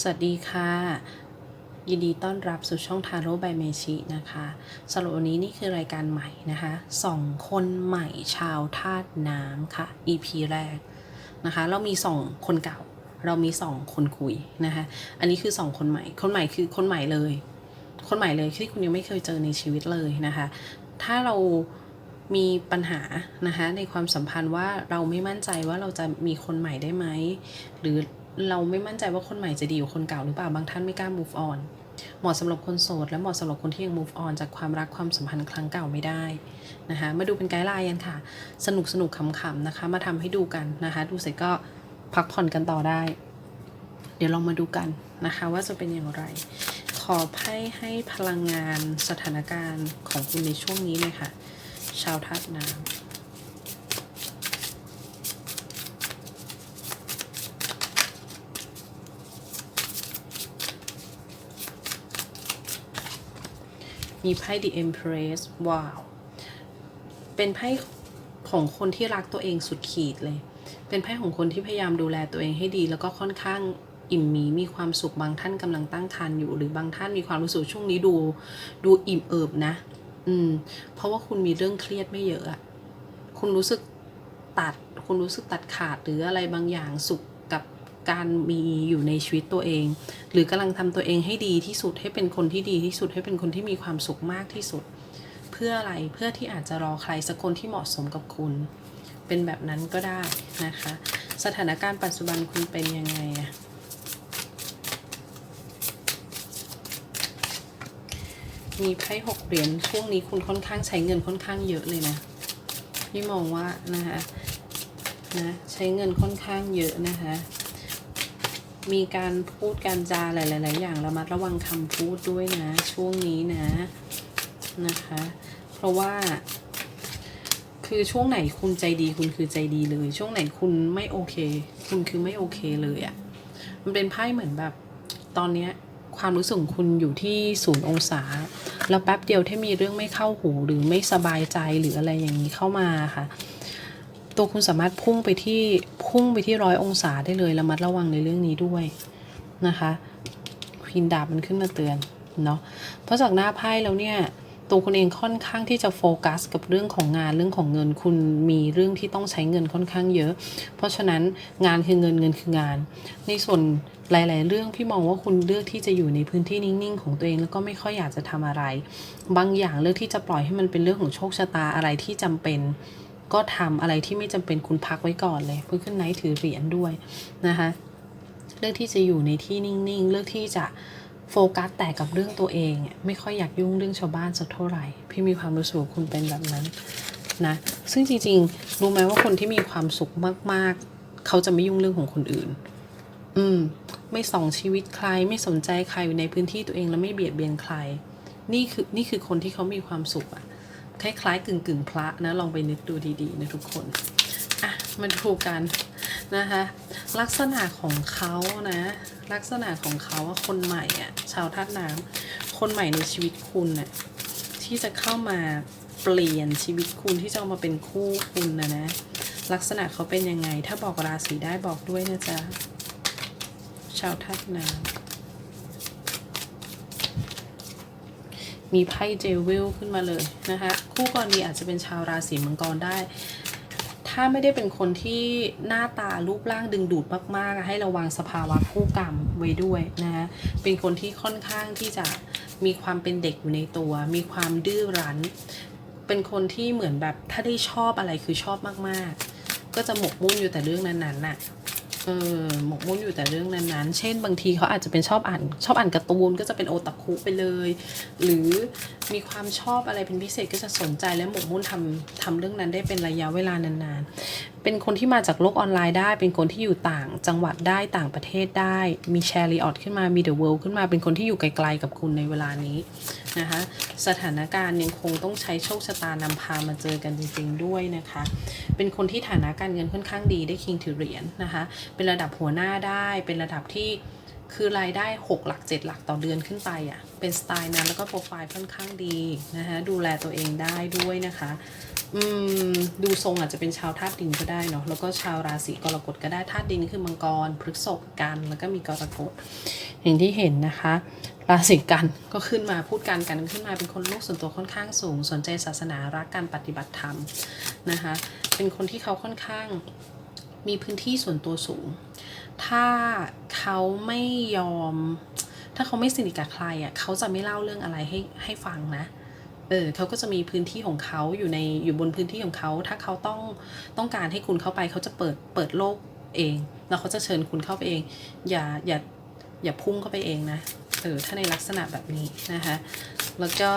สวัสดีค่ะ ยินดีต้อนรับสู่ช่องทาโร่ไบเมชินะคะสรับวันนี้นี่คือรายการใหม่นะคะสองคนใหม่ชาวธาตุน้ำค่ะ EP แรกนะคะ เรามีสองคนเก่า เรามีสองคนคุยนะคะ อันนี้คือสองคนใหม่ คนใหม่คือคนใหม่เลย คนใหม่เลยที่คุณยังไม่เคยเจอในชีวิตเลยนะคะ ถ้าเรามีปัญหานะคะในความสัมพันธ์ว่าเราไม่มั่นใจว่าเราจะมีคนใหม่ได้ไหม หรือ เราไม่มั่นใจว่าคนใหม่จะดีกว่าคนเก่าหรือเปล่าบางท่านไม่กล้า move on เหมาะสำหรับคนโสด และเหมาะสำหรับคนที่ยัง move on จากความรักความสัมพันธ์ครั้งเก่าไม่ได้นะคะมาดูเป็นไกด์ไลน์กันค่ะ สนุกสนุกขำๆนะคะ มาทำให้ดูกันนะคะ ดูเสร็จก็พักผ่อนกันต่อได้ เดี๋ยวลองมาดูกันนะคะ ว่าจะเป็นอย่างไร ขอไพ่ให้พลังงานสถานการณ์ของคุณในช่วงนี้เลยค่ะ ชาวธาตุน้ำ มีไพ่ The Empress ว้าว เป็นไพ่ของคนที่รักตัวเองสุดขีดเลย เป็นไพ่ของคนที่พยายามดูแลตัวเองให้ดี แล้วก็ค่อนข้างอิ่มมีมีความสุขบางท่านกำลังตั้งครรภ์อยู่ หรือบางท่านมีความรู้สึกช่วงนี้ดูดูอิ่มเอิบนะ อืม เพราะว่าคุณมีเรื่องเครียดไม่เยอะอะคุณรู้สึกตัด คุณรู้สึกตัดขาดหรืออะไรบางอย่างสุข การมีอยู่ในชีวิตตัวเอง หรือกำลังทำตัวเองให้ดีที่สุดให้เป็นคนที่ดีที่สุดให้เป็นคนที่มีความสุขมากที่สุด เพื่ออะไรเพื่อที่อาจจะรอใครสักคนที่เหมาะสมกับคุณ เป็นแบบนั้นก็ได้นะคะ สถานการณ์ปัจจุบันคุณเป็นยังไงอะมีไพ่หกเหรียญช่วงนี้คุณค่อนข้างใช้เงินค่อนข้างเยอะเลยนะพี่มองว่านะคะนะใช้เงินค่อนข้างเยอะนะคะ มีการพูดการจาหลาย ๆ อย่างระมัดระวังคำพูดด้วยนะ ช่วงนี้นะนะคะ เพราะว่า คือช่วงไหนคุณใจดีคุณคือใจดีเลย ช่วงไหนคุณไม่โอเค คุณคือไม่โอเคเลยอะ่ะมันเป็นไพ่เหมือนแบบ ตอนเนี้ยความรู้สึกคุณอยู่ที่ศูนย์องศา แล้วแป๊บเดียวที่มีเรื่องไม่เข้าหูหรือไม่สบายใจหรืออะไรอย่างนี้เข้ามาค่ะ ตัวคุณสามารถพุ่งไปที่พุ่งไปที่ร้อยองศาได้เลยระมัดระวังในเรื่องนี้ด้วยนะคะควีนดาบมันขึ้นมาเตือนเนาะเพราะจากหน้าไพ่แล้วเนี่ยตัวคุณเองค่อนข้างที่จะโฟกัส กับเรื่องของงานเรื่องของเงินคุณมีเรื่องที่ต้องใช้เงินค่อนข้างเยอะ เพราะฉะนั้นงานคือเงินเงินคืองาน ในส่วนหลาย ๆ เรื่องพี่มองว่าคุณเลือกที่จะอยู่ในพื้นที่นิ่ง ๆ ของตัวเองแล้วก็ไม่ค่อยอยากจะทำอะไร บางอย่างเลือกที่จะปล่อยให้มันเป็นเรื่องของโชคชะตาอะไรที่จำเป็น ก็ทำอะไรที่ไม่จำเป็นคุณพักไว้ก่อนเลยเพื่อขึ้นไนท์ถือเหรียญด้วยนะคะเลือกที่จะอยู่ในที่นิ่งๆ เลือกที่จะโฟกัสแต่กับเรื่องตัวเอง ไม่ค่อยอยากยุ่งเรื่องชาวบ้านสักเท่าไหร่ พี่มีความรู้สึกคุณเป็นแบบนั้นนะ ซึ่งจริงๆ รู้ไหมว่าคนที่มีความสุขมากๆ เขาจะไม่ยุ่งเรื่องของคนอื่น อืม ไม่ส่องชีวิตใคร ไม่สนใจใครอยู่ในพื้นที่ตัวเองแล้วไม่เบียดเบียนใคร นี่คือนี่คือคนที่เขามีความสุขอะ คล้ายๆกึ่งกึ่งพระนะ ลองไปนึกดูดีๆนะทุกคนอะมาดูกันนะคะ ลักษณะของเขานะ ลักษณะของเขาว่าคนใหม่อะชาวธาตุน้ำคนใหม่ในชีวิตคุณน่ะที่จะเข้ามาเปลี่ยนชีวิตคุณที่จะามาเป็นคู่คุณนะนะ ลักษณะเขาเป็นยังไง ถ้าบอกราศีได้บอกด้วยนะจ๊ะชาวธาตุน้ำ มีไพ่เจวิลขึ้นมาเลยนะคะคู่กรณีอาจจะเป็นชาวราศีมังกรได้ ถ้าไม่ได้เป็นคนที่หน้าตารูปร่างดึงดูดมากๆ ให้ระวังสภาวะคู่กรรมไว้ด้วยนะคะเป็นคนที่ค่อนข้างที่จะมีความเป็นเด็กอยู่ในตัว มีความดื้อรั้น เป็นคนที่เหมือนแบบถ้าได้ชอบอะไรคือชอบมากๆ ก็จะหมกมุ่นอยู่แต่เรื่องนั้นๆน่ะ ออหมกมุ่นอยู่แต่เรื่องนั้นๆ เช่น บางทีเขาอาจจะเป็นชอบอ่าน ชอบอ่านการ์ตูนก็จะเป็นโอตาคุไปเลย หรือมีความชอบอะไรเป็นพิเศษก็จะสนใจและหมกมุ่นทำทำเรื่องนั้นได้เป็นระยะเวลานานๆเป็นคนที่มาจากโลกออนไลน์ได้ เป็นคนที่อยู่ต่างจังหวัดได้ต่างประเทศได้ มีแชร์รีออดขึ้นมา มีเดอะเวิลด์ขึ้นมา เป็นคนที่อยู่ไกลๆกับคุณในเวลานี้นะคะ สถานการณ์ยังคงต้องใช้โชคชะตานำพามาเจอกันจริงๆด้วยนะคะ เป็นคนที่ฐานะการเงินค่อนข้างดีได้คิงถือเหรียญนะคะ เป็นระดับหัวหน้าได้ เป็นระดับที่ คือรายได้ 6 หลัก 7 หลักต่อเดือนขึ้นไปอะ่ะ เป็นสไตล์นั้นแล้วก็โปรไฟล์ค่อนข้างดีนะคะดูแลตัวเองได้ด้วยนะคะ อืม ดูทรงอาจจะเป็นชาวธาตุดินก็ได้เนาะ แล้วก็ชาวราศีกรกฎก็ได้ธาตุดินคือมังกร พฤษภกัน แล้วก็มีกรกฎ อย่างที่เห็นนะคะ ราศีกันก็ขึ้นมาพูดการกันขึ้นมาเป็นคนโลกส่วนตัวค่อนข้างสูง สนใจศาสนารักการปฏิบัติธรรมนะคะ เป็นคนที่เขาค่อนข้างมีพื้นที่ส่วนตัวสูง ถ้าเขาไม่ยอม ถ้าเขาไม่สนิทกับใครอะเขาจะไม่เล่าเรื่องอะไรให้ให้ฟังนะเออเขาก็จะมีพื้นที่ของเขาอยู่ในอยู่บนพื้นที่ของเขา ถ้าเขาต้องต้องการให้คุณเข้าไปเขาจะเปิดเปิดโลกเอง แล้วเขาจะเชิญคุณเข้าไปเอง อย่าอย่าอย่าพุ่งเข้าไปเองนะเออถ้าในลักษณะแบบนี้นะคะ แล้วก็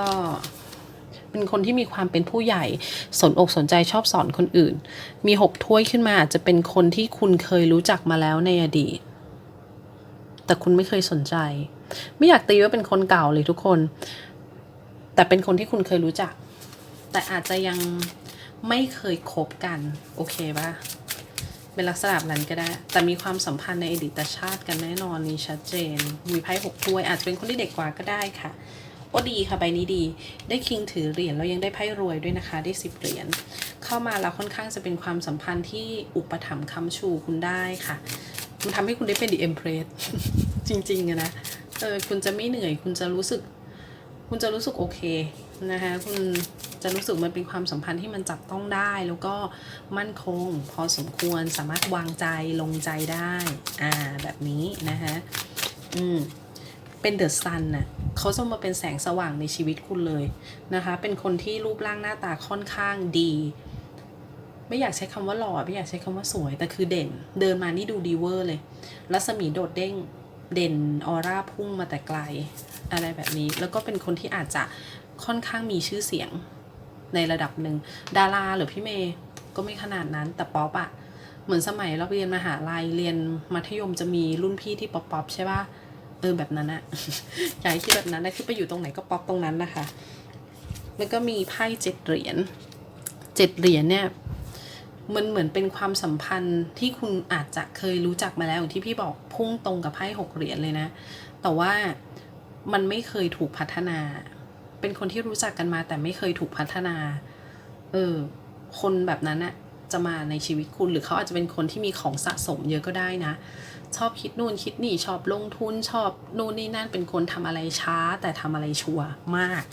เป็นคนที่มีความเป็นผู้ใหญ่ สนอกสนใจชอบสอนคนอื่น มีหกถ้วยขึ้นมาอาจจะเป็นคนที่คุณเคยรู้จักมาแล้วในอดีต แต่คุณไม่เคยสนใจ ไม่อยากตีว่าเป็นคนเก่าเลยทุกคน แต่เป็นคนที่คุณเคยรู้จัก แต่อาจจะยังไม่เคยคบกัน โอเคปะเป็นลักษณะนั้นก็ได้ แต่มีความสัมพันธ์ในอดีตชาติกันแน่นอนนี่ชัดเจน มีไพ่หกถ้วยอาจจะเป็นคนที่เด็กกว่าก็ได้ค่ะ โอ้ดีค่ะใบนี้ดี ได้คิงถือเหรียญแล้วยังได้ไพ่รวยด้วยนะคะได้สิบเหรียญเข้ามาแล้วค่อนข้างจะเป็นความสัมพันธ์ที่อุปถัมภ์คำชูคุณได้ค่ะ มันทำให้คุณได้เป็น The Empress จริงๆนะเออคุณจะไม่เหนื่อยคุณจะรู้สึก คุณจะรู้สึกโอเคนะคะคุณจะรู้สึกมันเป็นความสัมพันธ์ที่มันจับต้องได้แล้วก็มั่นคง พอสมควรสามารถวางใจลงใจได้ อ่าแบบนี้นะคะอืม เป็นเดอะซันน่ะเขาจะมาเป็นแสงสว่างในชีวิตคุณเลยนะคะ เป็นคนที่รูปร่างหน้าตาค่อนข้างดี ไม่อยากใช้คำว่าหล่อไม่อยากใช้คำว่าสวย แต่คือเด่น เดินมานี่ดูดีเวอร์เลย รัศมีโดดเด้งเด่นออร่าพุ่งมาแต่ไกล อะไรแบบนี้ แล้วก็เป็นคนที่อาจจะค่อนข้างมีชื่อเสียงในระดับหนึ่ง ดาราหรือพี่เมย์ก็ไม่ขนาดนั้นแต่ป๊อปอะเหมือนสมัยเราเรียนมหาลัยเรียนมัธยมจะมีรุ่นพี่ที่ป๊อปป๊อปใช่ปะ เออแบบนั้นอะอยากให้คิดแบบนั้นนะคือไปอยู่ตรงไหนก็ป๊อปตรงนั้นนะคะ แล้วก็มีไพ่เจ็ดเหรียญเจ็ดเหรียญเนี่ยมันเหมือนเป็นความสัมพันธ์ที่คุณอาจจะเคยรู้จักมาแล้วอย่างที่พี่บอกพุ่งตรงกับไพ่หกเหรียญเลยนะ แต่ว่ามันไม่เคยถูกพัฒนา เป็นคนที่รู้จักกันมา แต่ไม่เคยถูกพัฒนา เออ คนแบบนั้นอะจะมาในชีวิตคุณหรือเขาอาจจะเป็นคนที่มีของสะสมเยอะก็ได้นะ ชอบคิดนู่นคิดนี่ชอบลงทุนชอบนู่นนี่นั่นเป็นคนทำอะไรช้า แต่ทำอะไรชัวร์มาก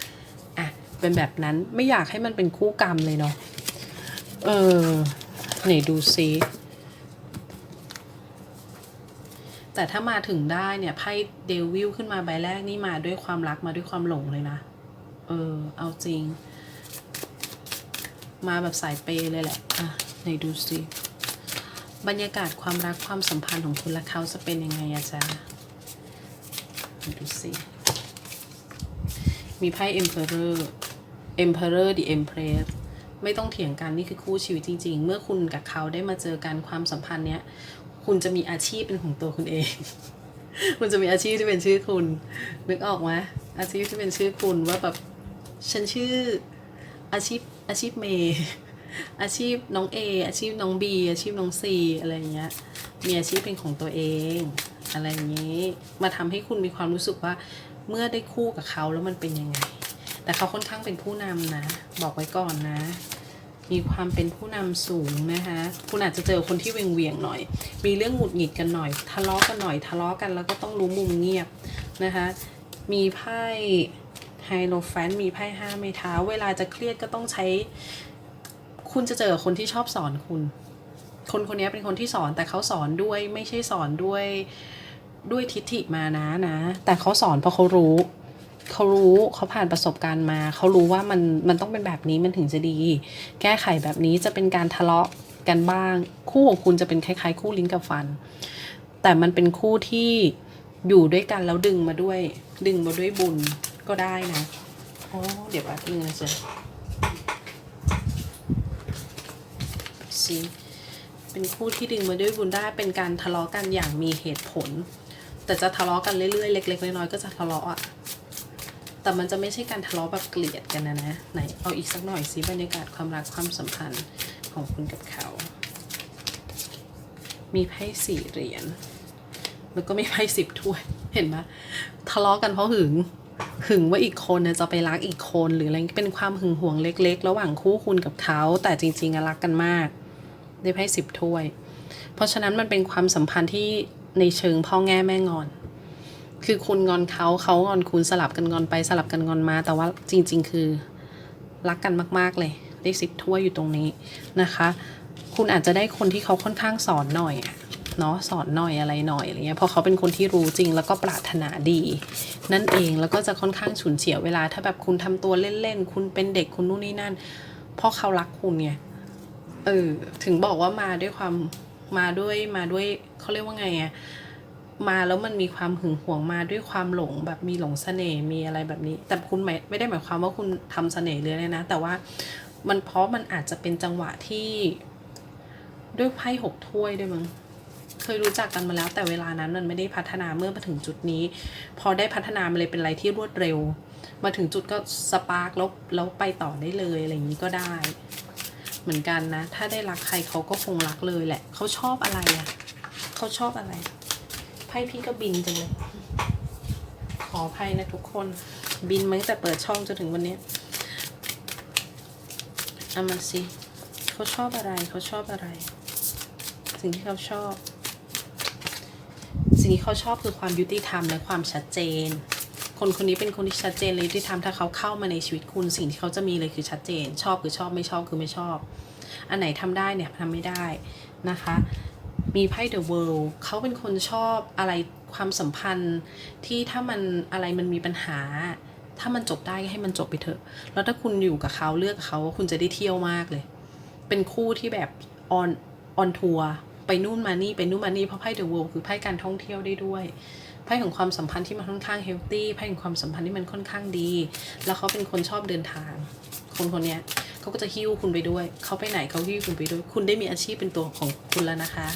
อะเป็นแบบนั้นไม่อยากให้มันเป็นคู่กรรมเลยเนาะเออไหนดูซิแต่ถ้ามาถึงได้เนี่ยไพ่เดวิลขึ้นมาใบแรกนี่มาด้วยความรักมาด้วยความหลงเลยนะ เออ เอาจริง มาแบบสายเปย์เลยแหละ อะไหนดูซิ บรรยากาศความรักความสัมพันธ์ของคุณและเขาจะเป็นยังไงอะจ๊ะดูสิมีไพ่ Emperor Emperor the Empress ไม่ต้องเถียงกันนี่คือคู่ชีวิตจริง ๆ เมื่อคุณกับเขาได้มาเจอกันความสัมพันธ์เนี้ย คุณจะมีอาชีพเป็นของตัวคุณเอง คุณจะมีอาชีพที่เป็นชื่อคุณ นึกออกไหมอาชีพที่เป็นชื่อคุณว่าแบบฉันชื่ออาชีพอาชีพเมย์ อาชีพน้องเอาชีพน้องบีอาชีพน้องซีอะไรอย่างเงี้ย มีอาชีพเป็นของตัวเอง อะไรอย่างนี้ มาทำให้คุณมีความรู้สึกว่า เมื่อได้คู่กับเขาแล้วมันเป็นยังไง แต่เขาค่อนข้างเป็นผู้นำนะ บอกไว้ก่อนนะ มีความเป็นผู้นำสูงนะคะ คุณอาจจะเจอคนที่เวียงเวียงหน่อย มีเรื่องหงุดหงิดกันหน่อย ทะเลาะกันหน่อย ทะเลาะกันแล้วก็ต้องรู้มุมเงียบนะคะ มีไพ่ไฮโลแฟนมีไพ่ห้าไม้เท้า เวลาจะเครียดก็ต้องใช้ คุณจะเจอคนที่ชอบสอนคุณ คนคนนี้เป็นคนที่สอนแต่เขาสอนด้วยไม่ใช่สอนด้วยด้วยทิฏฐิมานะนะ แต่เขาสอนเพราะเขารู้เขารู้เขาผ่านประสบการณ์มา เขารู้ว่ามันมันต้องเป็นแบบนี้มันถึงจะดี แก้ไขแบบนี้จะเป็นการทะเลาะกันบ้าง คู่ของคุณจะเป็นคล้ายๆ คู่ลิ้นกับฟัน แต่มันเป็นคู่ที่อยู่ด้วยกันแล้วดึงมาด้วย ดึงมาด้วยบุญก็ได้นะโอ๋อเดี๋ยวแป๊บนึงนะจ๊ะสิเป็นคู่ที่ดึงมาด้วยบุญได้เป็นการทะเลาะกันอย่างมีเหตุผล แต่จะทะเลาะกันเรื่อยๆ เล็ก ๆ น้อยๆ ก็จะทะเลาะอะแต่มันจะไม่ใช่การทะเลาะแบบเกลียดกันนะนะ ไหนเอาอีกสักหน่อยสิบรรยากาศความรักความสัมพันธ์ของคุณกับเขา มีไพ่สี่เหรียญแล้วก็ไม่ไพ่สิบถ้วย เห็นไหมทะเลาะกันเพราะหึง หึงว่าอีกคนเนี่ยจะไปรักอีกคน หรืออะไรเป็นความหึงหวงเล็ก ๆ ระหว่างคู่คุณกับเขา แต่จริงๆอะรักกันมาก ได้ไพ่สิบถ้วย เพราะฉะนั้นมันเป็นความสัมพันธ์ที่ในเชิงพ่อแง่แม่งอน คือคุณงอนเขาเขางอนคุณสลับกันงอนไปสลับกันงอนมา แต่ว่าจริง ๆ คือรักกันมาก ๆ เลยได้สิบถ้วยอยู่ตรงนี้นะคะ คุณอาจจะได้คนที่เขาค่อนข้างสอนหน่อยเนาะสอนหน่อยอะไรหน่อยอะไรเงี้ยเพราะเขาเป็นคนที่รู้จริงแล้วก็ปรารถนาดี นั่นเองแล้วก็จะค่อนข้างฉุนเฉียวเวลา ถ้าแบบคุณทำตัวเล่นๆ คุณเป็นเด็กคุณนู่นนี่นั่น เพราะเขารักคุณไง เออถึงบอกว่ามาด้วยความมาด้วยมาด้วยเขาเรียกว่าไงอะมาแล้วมันมีความหึงหวงมาด้วยความหลงแบบมีหลงเสน่ห์มีอะไรแบบนี้ แต่คุณไม่ไม่ได้หมายความว่าคุณทำเสน่ห์เลยเลยนะ แต่ว่ามันเพราะมันอาจจะเป็นจังหวะที่ด้วยไพ่หกถ้วยด้วยมั้งเคยรู้จักกันมาแล้วแต่เวลานั้นมันไม่ได้พัฒนาเมื่อมาถึงจุดนี้ พอได้พัฒนามันเลยเป็นอะไรที่รวดเร็ว มาถึงจุดก็สปาร์กแล้วแล้วไปต่อได้เลยอะไรอย่างนี้ก็ได้ เหมือนกันนะ ถ้าได้รักใครเขาก็คงรักเลยแหละ เขาชอบอะไรอะ่ะ เขาชอบอะไร ไพ่พี่ก็บินจังเลย ขออภัยนะทุกคน บินมาตั้งแต่เปิดช่องจนถึงวันนี้เอามาสิ เขาชอบอะไร เขาชอบอะไร สิ่งที่เขาชอบ สิ่งที่เขาชอบคือความยุติธรรมและความชัดเจน คนคนนี้เป็นคนที่ชัดเจนแลยุติธรรมถ้าเขาเข้ามาในชีวิตคุณสิ่งที่เขาจะมีเลยคือชัดเจน ชอบคือชอบไม่ชอบคือไม่ชอบ อันไหนทำได้เนี่ยทำไม่ได้นะคะ มีไพ่ The World เขาเป็นคนชอบอะไรความสัมพันธ์ที่ถ้ามันอะไรมันมีปัญหา ถ้ามันจบได้ก็ให้มันจบไปเถอะ แล้วถ้าคุณอยู่กับเขาเลือกเขาคุณจะได้เที่ยวมากเลย เป็นคู่ที่แบบออนออนทัวร์ไปนู่นมานี่ไปนู่นมานี่เพราะไพ่เดอะ world คือไพ่การท่องเที่ยวได้ด้วย ไพ่ของความสัมพันธ์ที่มันค่อนข้างเฮลตี้ไพ่ของความสัมพันธ์ที่มันค่อนข้างดี แล้วเขาเป็นคนชอบเดินทาง คนคนนี้เขาก็จะหิ้วคุณไปด้วย เขาไปไหนเขาหิ้วคุณไปด้วย คุณได้มีอาชีพเป็นตัวของคุณแล้วนะคะ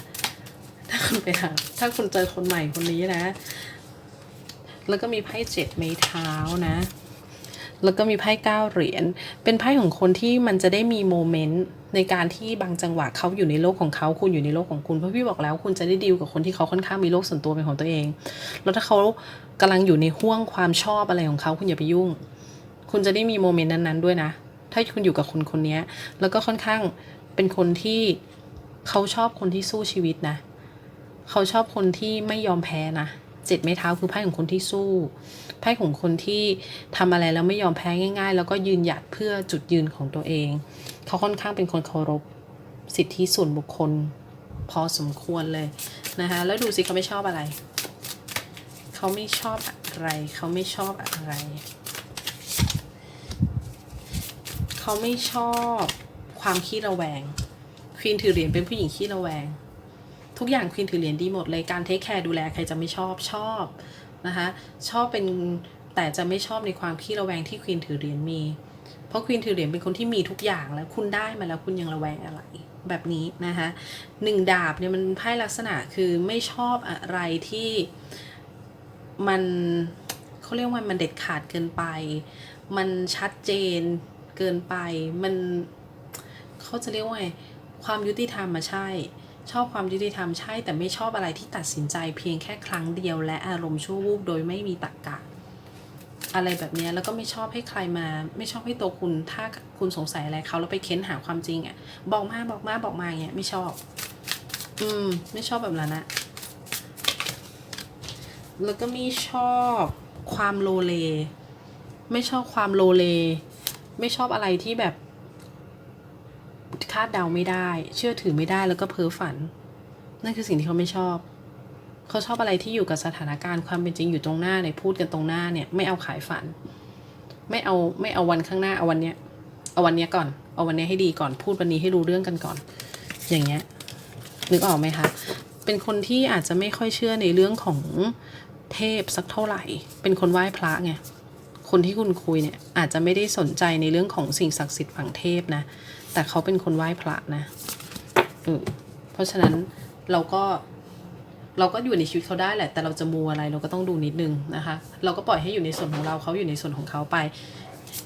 ถ้าคุณไปหาถ้าคุณเจอคนใหม่คนนี้นะ แล้วก็มีไพ่เจ็ดไม้เท้านะแล้วก็มีไพ่เก้าเหรียญ เป็นไพ่ของคนที่มันจะได้มีโมเมนต์ ในการที่บางจังหวะเขาอยู่ในโลกของเขาคุณอยู่ในโลกของคุณเพราะพี่บอกแล้วคุณจะได้ดีลกับคนที่เขาค่อนข้างมีโลกส่วนตัวเป็นของตัวเอง แล้วถ้าเขากำลังอยู่ในห่วงความชอบอะไรของเขาคุณอย่าไปยุ่ง คุณจะได้มีโมเมนต์นั้นๆด้วยนะ ถ้าคุณอยู่กับคนคนนี้แล้วก็ค่อนข้างเป็นคนที่เขาชอบคนที่สู้ชีวิตนะ เขาชอบคนที่ไม่ยอมแพ้นะเจ็ดไม้เท้าคือไพ่ของคนที่สู้ ไพ่ของคนที่ทำอะไรแล้วไม่ยอมแพ้ง่าย ๆ แล้วก็ยืนหยัดเพื่อจุดยืนของตัวเอง เขาค่อนข้างเป็นคนเคารพสิทธิส่วนบุคคล พอสมควรเลยนะคะแล้วดูสิเขาไม่ชอบอะไร เขาไม่ชอบอะไร เขาไม่ชอบอะไร เขาไม่ชอบความขี้ระแวงควีนถือเหรียญเป็นผู้หญิงขี้ระแวง ทุกอย่างควีนถือเหรียญดีหมดเลยการเทคแคร์ดูแลใครจะไม่ชอบชอบนะคะชอบเป็นแต่จะไม่ชอบในความขี้ระแวงที่ควีนถือเหรียญมี เพราะควีนถือเหรียญเป็นคนที่มีทุกอย่างแล้วคุณได้มาแล้วคุณยังระแวงอะไรแบบนี้นะคะหนึ่งดาบเนี่ยมันไพ่ลักษณะคือไม่ชอบอะไรที่มันเขาเรียกว่ามันเด็ดขาดเกินไป มันชัดเจนเกินไป มันเขาจะเรียกว่าไงความยุติธรรมมาใช่ ชอบความยุติธรรมใช่ แต่ไม่ชอบอะไรที่ตัดสินใจเพียงแค่ครั้งเดียวและอารมณ์ชั่ววูบโดยไม่มีตรรกกะ อะไรแบบนี้แล้วก็ไม่ชอบให้ใครมา ไม่ชอบให้ตัวคุณ ถ้าคุณสงสัยอะไรเขาแล้วไปเค้นหาความจริงอะ บอกมาบอกมาบอกมาอย่างเงี้ยไม่ชอบ อืม ไม่ชอบแบบนั้นอะแล้วก็ไม่ชอบความโลเล ไม่ชอบความโลเล ไม่ชอบอะไรที่แบบคาดเดาไม่ได้ เชื่อถือไม่ได้แล้วก็เพ้อฝัน นั่นคือสิ่งที่เขาไม่ชอบ เขาชอบอะไรที่อยู่กับสถานการณ์ความเป็นจริงอยู่ตรงหน้าเนี่ยพูดกันตรงหน้าเนี่ยไม่เอาขายฝัน ไม่เอาไม่เอาวันข้างหน้าเอาวันเนี้ยเอาวันเนี้ยก่อน เอาวันเนี้ยให้ดีก่อนพูดวันนี้ให้รู้เรื่องกันก่อน อย่างเงี้ยนึกออกไหมคะเป็นคนที่อาจจะไม่ค่อยเชื่อในเรื่องของเทพสักเท่าไหร่ เป็นคนไหว้พระไงคนที่คุณคุยเนี่ยอาจจะไม่ได้สนใจในเรื่องของสิ่งศักดิ์สิทธิ์ฝั่งเทพนะ แต่เขาเป็นคนไหว้พระนะเออเพราะฉะนั้นเราก็ เราก็อยู่ในชีวิตเขาได้แหละ แต่เราจะมูอะไรเราก็ต้องดูนิดนึงนะคะ เราก็ปล่อยให้อยู่ในส่วนของเราเขาอยู่ในส่วนของเขาไป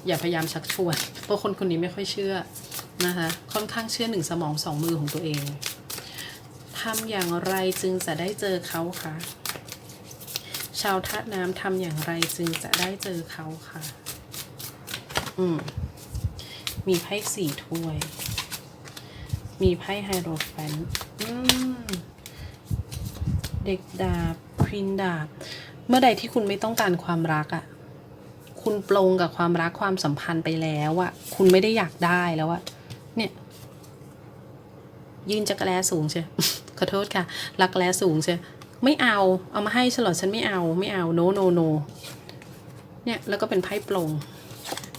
อย่าพยายามชักชวน เพราะคนคนนี้ไม่ค่อยเชื่อนะคะ ค่อนข้างเชื่อหนึ่งสมองสองมือของตัวเองทำอย่างไรจึงจะได้เจอเขาคะชาวธาตุน้ำทำอย่างไรจึงจะได้เจอเขาค่ะอืมมีไพ่สี่ถ้วย มีไพ่ไฮโรแฟนอืม เด็กดาบควีนดาบ เมื่อใดที่คุณไม่ต้องการความรักอะ่ะ คุณปลงกับความรักความสัมพันธ์ไปแล้วอะ่ะ คุณไม่ได้อยากได้แล้วอะเนี่ย ยืนจักรแลสูงใช่ขอโทษค่ะ รักแร้สูงใช่ไม่เอา เอามาให้ฉลอดฉันไม่เอา ไม่เอา โนโนโน เนี่ย แล้วก็เป็นไพ่ปลง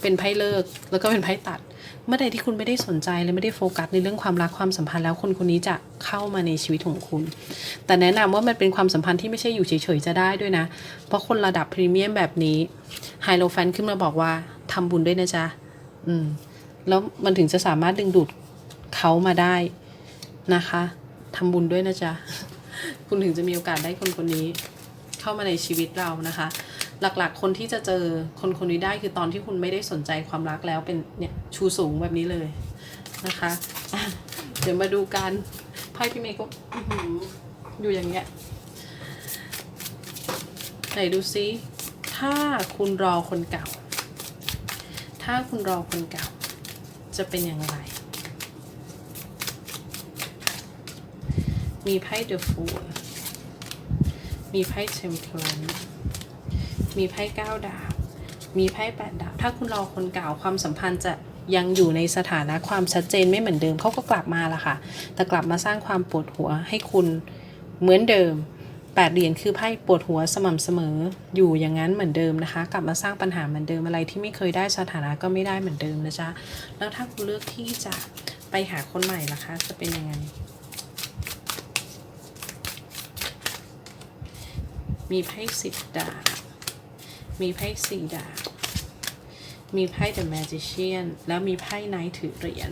เป็นไพ่เลิก แล้วก็เป็นไพ่ตัด เมื่อใดที่คุณไม่ได้สนใจและไม่ได้โฟกัสในเรื่องความรักความสัมพันธ์แล้วคนคนนี้จะเข้ามาในชีวิตของคุณ แต่แนะนำว่ามันเป็นความสัมพันธ์ที่ไม่ใช่อยู่เฉยๆจะได้ด้วยนะ เพราะคนระดับพรีเมียมแบบนี้ไฮโลแฟนขึ้นมาบอกว่าทำบุญด้วยนะจ๊ะอืมแล้วมันถึงจะสามารถดึงดูดเขามาได้นะคะทำบุญด้วยนะจ๊ะคุณถึงจะมีโอกาสได้คนคนนี้เข้ามาในชีวิตเรานะคะ หลักๆ คนที่จะเจอคนคนนี้ได้คือตอนที่คุณไม่ได้สนใจความรักแล้วเป็นเนี่ยชูสูงแบบนี้เลยนะคะะเดี๋ยวมาดูกันไพ่พี่เมย์ก็อยู่อย่างเงี้ยไหนดูซิถ้าคุณรอคนเก่า ถ้าคุณรอคนเก่า จะเป็นอย่างไร มีไพ่ The Fool มีไพ่ Temperance มี มีไพ่เก้าดาวมีไพ่แปดดาวถ้าคุณรอคนเก่าความสัมพันธ์จะยังอยู่ในสถานะความชัดเจนไม่เหมือนเดิมเขาก็กลับมาละค่ะ แต่กลับมาสร้างความปวดหัวให้คุณเหมือนเดิมแปดเหรียญคือไพ่ปวดหัวสม่ำเสมออยู่อย่างนั้นเหมือนเดิมนะคะ กลับมาสร้างปัญหาเหมือนเดิมอะไรที่ไม่เคยได้สถานะก็ไม่ได้เหมือนเดิมนะจ๊ะแล้วถ้าคุณเลือกที่จะไปหาคนใหม่ล่ะคะ จะเป็นยังไงมีไพ่สิบดาบ มีไพ่สี่ดาบมีไพ่ The Magician แล้วมีไพ่ไนท์ถือเหรียญ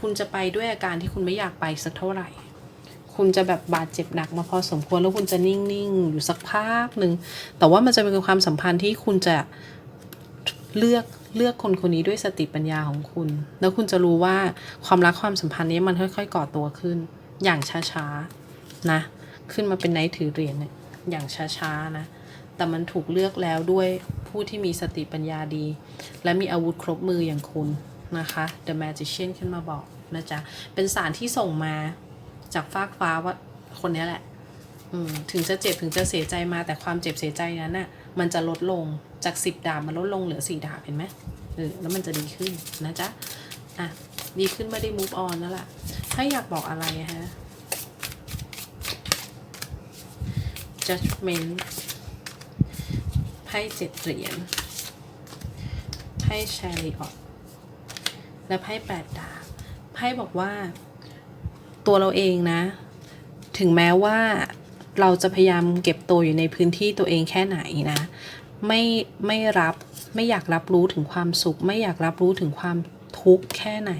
คุณจะไปด้วยอาการที่คุณไม่อยากไปสักเท่าไหร่ คุณจะแบบบาดเจ็บหนักมาพอสมควรแล้วคุณจะนิ่ง ๆ อยู่สักพักหนึ่ง แต่ว่ามันจะเป็นความสัมพันธ์ที่คุณจะเลือกเลือกคนคนนี้ด้วยสติปัญญาของคุณ แล้วคุณจะรู้ว่าความรักความสัมพันธ์นี้มันค่อย ๆ ก่อตัวขึ้น อย่างช้า ๆ นะ ขึ้นมาเป็นไนท์ถือเหรียญเนี่ยอย่างช้า ๆ นะ แต่มันถูกเลือกแล้วด้วยผู้ที่มีสติปัญญาดี และมีอาวุธครบมืออย่างคุณนะคะ The Magician ขึ้นมาบอกนะจ๊ะ เป็นสารที่ส่งมาจากฟากฟ้าว่าคนนี้แหละถึงจะเจ็บถึงจะเสียใจมาแต่ความเจ็บเสียใจนั้นน่ะมันจะลดลงจากสิบดาบมันลดลงเหลือสี่ดาบเห็นไหมเออแล้วมันจะดีขึ้นนะจ๊ะ อะ ดีขึ้นไม่ได้ move on แล้วล่ะถ้าอยากบอกอะไรฮะ judgment ไพ่เจ็ดเหรียญไพ่แชริออตและไพ่แปดดาบไพ่บอกว่า ตัวเราเองนะ ถึงแม้ว่าเราจะพยายามเก็บตัวอยู่ในพื้นที่ตัวเองแค่ไหนนะ ไม่ไม่รับไม่อยากรับรู้ถึงความสุข ไม่อยากรับรู้ถึงความทุกข์แค่ไหน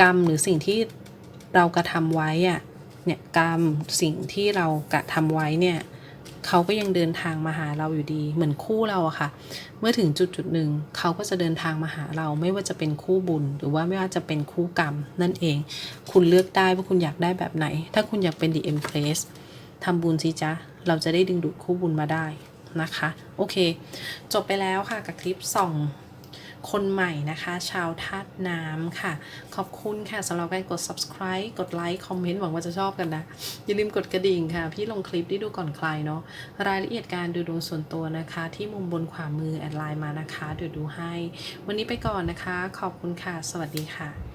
กรรมหรือสิ่งที่เรากระทำไว้อะเนี่ยกรรมสิ่งที่เรากระทำไว้เนี่ย เขาก็ยังเดินทางมาหาเราอยู่ดี เหมือนคู่เราอะค่ะ เมื่อถึงจุดจุดหนึ่งเขาก็จะเดินทางมาหาเรา ไม่ว่าจะเป็นคู่บุญ หรือว่าไม่ว่าจะเป็นคู่กรรมนั่นเอง คุณเลือกได้ว่าคุณอยากได้แบบไหน ถ้าคุณอยากเป็น The Empress ทำบุญสิจ๊ะ เราจะได้ดึงดูดคู่บุญมาได้นะคะ โอเค จบไปแล้วค่ะกับคลิปส่อง คนใหม่นะคะ ชาวธาตุน้ำค่ะ ขอบคุณค่ะสำหรับการกด subscribe กดไลค์คอมเมนต์หวังว่าจะชอบกันนะ อย่าลืมกดกระดิ่งค่ะ พี่ลงคลิปได้ดูก่อนใครเนาะรายละเอียดการดูดวงส่วนตัวนะคะ ที่มุมบนขวามือแอดไลน์มานะคะเดี๋ยวดูให้ วันนี้ไปก่อนนะคะ ขอบคุณค่ะ สวัสดีค่ะ